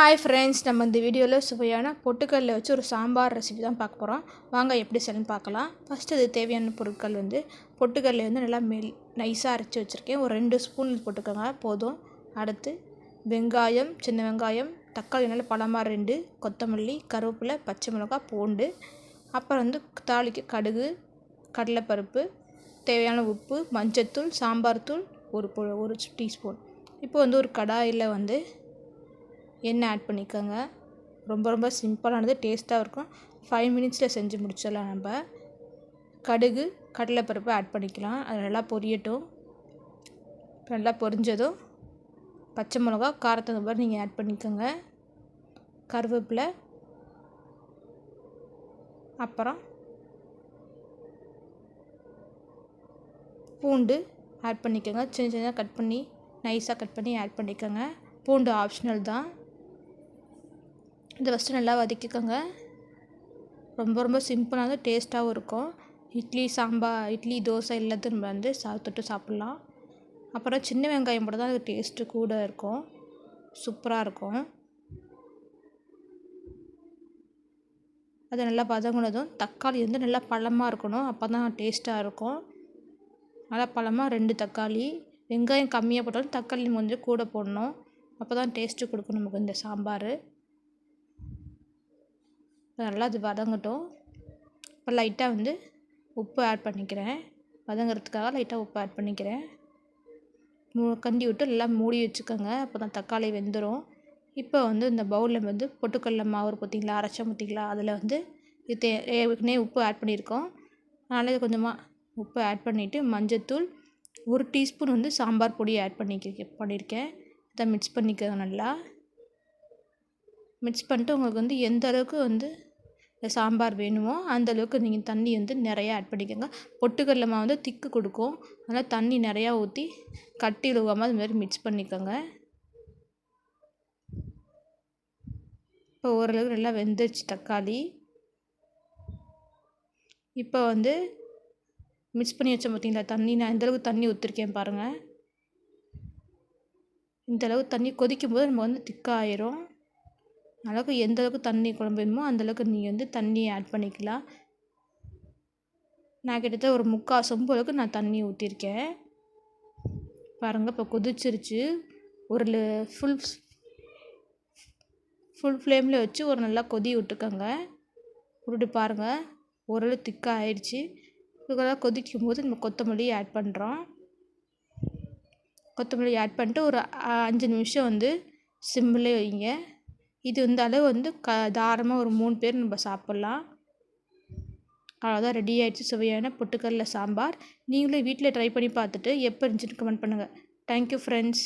Hi friends நம்ம இந்த வீடியோவில் சுவையான பொட்டுக்கல்ல வச்சு ஒரு சாம்பார் ரெசிபி தான் பார்க்க போகிறோம் வாங்க எப்படி செய்யணும்னு பார்க்கலாம். ஃபஸ்ட்டு அது தேவையான பொருட்கள் வந்து பொட்டுக்கல்லை வந்து நல்லா மெல் நைஸாக அரைச்சி வச்சுருக்கேன். ஒரு ரெண்டு ஸ்பூன் போட்டுக்கோங்க போதும். அடுத்து வெங்காயம் சின்ன வெங்காயம் தக்காளி நல்லா பழமாக ரெண்டு கொத்தமல்லி கருவேப்பிலை பச்சை மிளகாய் பூண்டு அப்புறம் வந்து தாளிக்கு கடுகு கடலைப்பருப்பு தேவையான உப்பு மஞ்சத்தூள் சாம்பார் தூள் ஒரு ஒரு டீஸ்பூன் இப்போ வந்து ஒரு கடாயில் வந்து எண்ணெய் ஆட் பண்ணிக்கோங்க. ரொம்ப ரொம்ப சிம்பிளானது டேஸ்ட்டாக இருக்கும். ஃபைவ் மினிட்ஸில் செஞ்சு முடிச்சிடலாம் நம்ம. கடுகு கடலைப்பருப்பு ஆட் பண்ணிக்கலாம். அது நல்லா பொரியட்டும். நல்லா பொரிஞ்சதும் பச்சை மிளகா காரத்துக்கு மாதிரி நீங்கள் ஆட் பண்ணிக்கோங்க. கருவேப்பிலை. அப்புறம் பூண்டு ஆட் பண்ணிக்கோங்க. சின்ன சின்னதாக கட் பண்ணி நைஸாக கட் பண்ணி ஆட் பண்ணிக்கோங்க. பூண்டு ஆப்ஷனல் தான். இதை ஃபஸ்ட்டு நல்லா வதக்கிக்கோங்க. ரொம்ப ரொம்ப சிம்பிளாக தான் டேஸ்ட்டாகவும் இருக்கும். இட்லி சாம்பார் இட்லி தோசை எல்லாத்தையும் நம்ம வந்து சா தொட்டு சாப்பிட்லாம். அப்புறம் சின்ன வெங்காயம் போட்டு தான் அது டேஸ்ட்டு கூட இருக்கும். சூப்பராக இருக்கும். அது நல்லா பதங்குனதும் தக்காளி வந்து நல்லா பழமாக இருக்கணும். அப்போ தான் டேஸ்ட்டாக இருக்கும். நல்லா பழமாக ரெண்டு தக்காளி. வெங்காயம் கம்மியாக போட்டாலும் தக்காளி கொஞ்சம் கூட போடணும். அப்போ தான் டேஸ்ட்டு கொடுக்கும் நமக்கு இந்த சாம்பார். நல்லா அது வதங்கட்டும். இப்போ லைட்டாக வந்து உப்பு ஆட் பண்ணிக்கிறேன். வதங்கிறதுக்காக லைட்டாக உப்பு ஆட் பண்ணிக்கிறேன். மூ கண்டி விட்டு எல்லாம் மூடி வச்சுக்கோங்க. அப்போ தான் தக்காளி வெந்துடும் இப்போ வந்து இந்த பவுலில் வந்து பொட்டுக்கடல மாவு பார்த்தீங்களா அரைச்சா பார்த்தீங்களா அதில் வந்து இது ஏற்கனவே உப்பு ஆட் பண்ணியிருக்கோம். அதனால் இது கொஞ்சமாக உப்பு ஆட் பண்ணிவிட்டு மஞ்சத்தூள் ஒரு டீஸ்பூன் வந்து சாம்பார் பொடி ஆட் பண்ணிக்க பண்ணியிருக்கேன் இதை மிக்ஸ் பண்ணிக்கோங்க நல்லா. மிக்ஸ் பண்ணிட்டு உங்களுக்கு வந்து எந்த அளவுக்கு வந்து சாம்பார் வேணுமோ அந்தளவுக்கு நீங்கள் தண்ணி வந்து நிறையா ஆட் பண்ணிக்கோங்க. பொட்டுக்கடல மாவு வந்து திக்கு கொடுக்கும். அதனால் தண்ணி நிறையா ஊற்றி கட்டி விழுகாமல் அது மாதிரி மிக்ஸ் பண்ணிக்கோங்க. இப்போ ஓரளவுக்கு நல்லா வெந்துருச்சு தக்காளி. இப்போ வந்து மிக்ஸ் பண்ணி வச்சேன் பார்த்தீங்களா தண்ணி. நான் எந்தளவுக்கு தண்ணி ஊற்றிருக்கேன் பாருங்கள் இந்தளவு தண்ணி கொதிக்கும் போது நம்ம வந்து திக்காயிரும் அளவுக்கு எந்த அளவுக்கு தண்ணி குழம்பு வேணுமோ அந்தளவுக்கு நீங்கள் வந்து தண்ணி ஆட் பண்ணிக்கலாம். நான் கிட்டத்தட்ட ஒரு முக்கால் சொம்பு அளவுக்கு நான் தண்ணி ஊற்றிருக்கேன் பாருங்கள் இப்போ கொதிச்சிருச்சு. ஒரு ஃபுல் ஃபுல் ஃப்ளேமில் வச்சு ஒரு நல்லா கொதி விட்டுக்கோங்க. விட்டுட்டு பாருங்கள் ஓரளவு திக்காக ஆயிடுச்சு. இதுக்கெல்லாம் கொதிக்கும் போது நம்ம கொத்தமல்லி ஆட் பண்ணுறோம் கொத்தமல்லி ஆட் பண்ணிட்டு ஒரு அஞ்சு நிமிஷம் வந்து சிம்மில் வைங்க. இது இந்த அளவு வந்து க தாராளமாக ஒரு மூணு பேர் நம்ம சாப்பிட்லாம். அவ்வளோதான் ரெடி ஆகிடுச்சு சுவையான பொட்டுக்கடல சாம்பார். நீங்களும் வீட்டில் ட்ரை பண்ணி பார்த்துட்டு எப்போ இருந்துச்சுன்னு கமெண்ட் பண்ணுங்கள் தேங்க்யூ ஃப்ரெண்ட்ஸ்